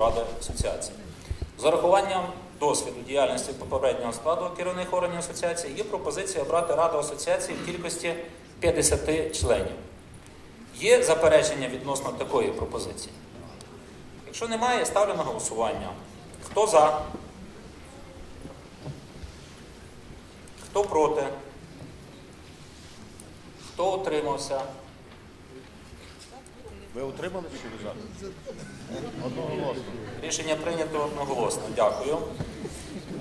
Ради асоціації. З урахуванням досвіду діяльності попереднього складу керівних органів асоціації є пропозиція обрати раду асоціації в кількості 50 членів. Є заперечення відносно такої пропозиції? Якщо немає, ставлю на голосування. Хто за? Хто проти? Хто утримався? Ви утримали чи ви за? Одноголосно. Рішення прийнято одноголосно. Дякую.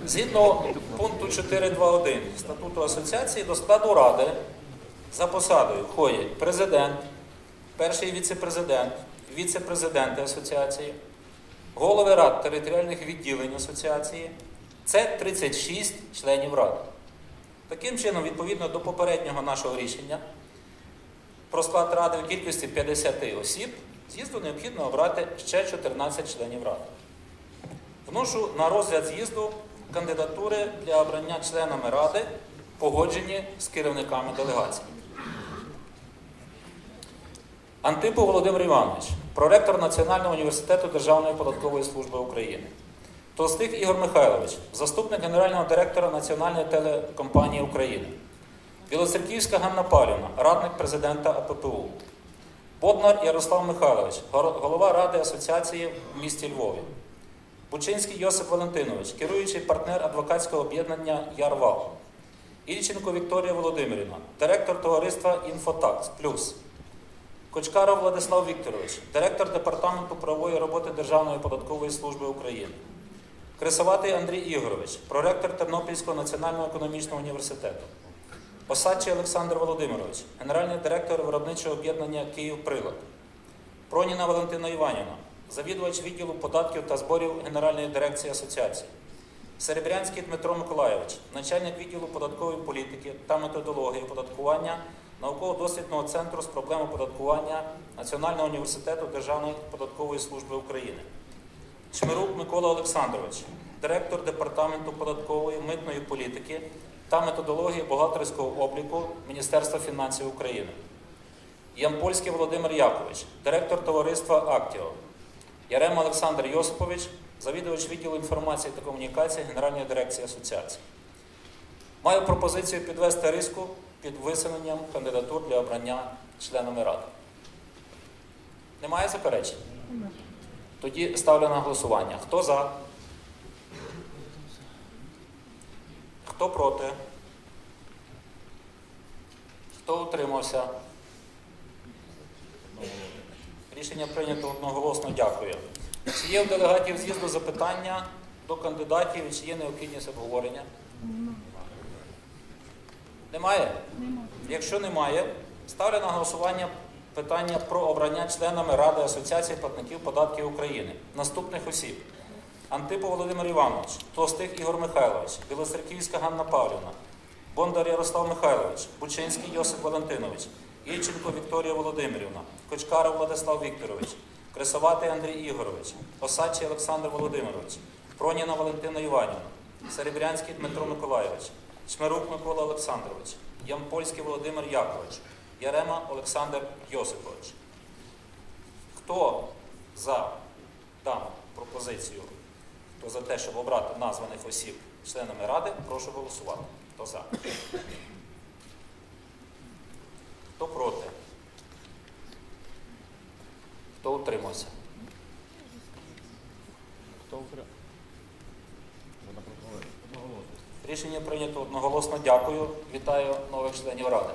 Згідно пункту 4.2.1 статуту асоціації до складу ради за посадою входять президент, перший віце-президент, віце-президенти асоціації, голови рад територіальних відділень асоціації. Це 36 членів ради. Таким чином, відповідно до попереднього нашого рішення, про склад ради в кількості 50 осіб, з'їзду необхідно обрати ще 14 членів ради. Вношу на розгляд з'їзду кандидатури для обрання членами ради, погоджені з керівниками делегації. Антипов Володимир Іванович, проректор Національного університету Державної податкової служби України. Толстих Ігор Михайлович, заступник генерального директора Національної телекомпанії України. Білоцерківська Ганна Павлівна, радник президента АППУ. Боднар Ярослав Михайлович, голова Ради асоціації в місті Львові. Бучинський Йосип Валентинович, керуючий партнер адвокатського об'єднання Ярвал. Ільченко Вікторія Володимирівна, директор товариства Інфотакс Плюс. Кочкаров Владислав Вікторович, директор департаменту правової роботи Державної податкової служби України. Крисоватий Андрій Ігорович, проректор Тернопільського національного економічного університету. Осадчий Олександр Володимирович, генеральний директор виробничого об'єднання Київ-Прилад. Проніна Валентина Іванівна, завідувач відділу податків та зборів Генеральної дирекції асоціації. Серебрянський Дмитро Миколайович, начальник відділу податкової політики та методології оподаткування науково-дослідного центру з проблем оподаткування Національного університету Державної податкової служби України. Чмирук Микола Олександрович, директор департаменту податкової митної політики та методології бухгалтерського обліку Міністерства фінансів України. Ямпольський Володимир Якович, директор товариства Актіо. Ярема Олександр Йосипович, завідувач відділу інформації та комунікації Генеральної дирекції асоціації. Маю пропозицію підвести риску під висуненням кандидатур для обрання членами ради. Немає заперечень? Тоді ставлю на голосування. Хто за? Хто проти? Хто утримався? Рішення прийнято одноголосно. Дякую. Чи є в делегатів з'їзду запитання до кандидатів і чи є необхідність обговорення? Немає? Якщо немає, ставлю на голосування питання про обрання членами Ради Асоціації платників податків України. Наступних осіб. Антипов Володимир Іванович, Толстих Ігор Михайлович, Білоцерківська Ганна Павлівна, Бондар Ярослав Михайлович, Бучинський Йосип Валентинович, Ільченко Вікторія Володимирівна, Кочкаров Владислав Вікторович, Кресоватий Андрій Ігорович, Осадчий Олександр Володимирович, Проніна Валентина Іванівна, Серебрянський Дмитро Миколайович, Шмирук Микола Олександрович, Ямпольський Володимир Якович, Ярема Олександр Йосипович. Хто за дану пропозицію, хто за те, щоб обрати названих осіб членами ради, прошу голосувати. Хто за? Хто проти? Хто утримався? Хто утримав? Ви напропонували. Одноголосно. Рішення прийнято одноголосно. Дякую. Вітаю нових членів ради.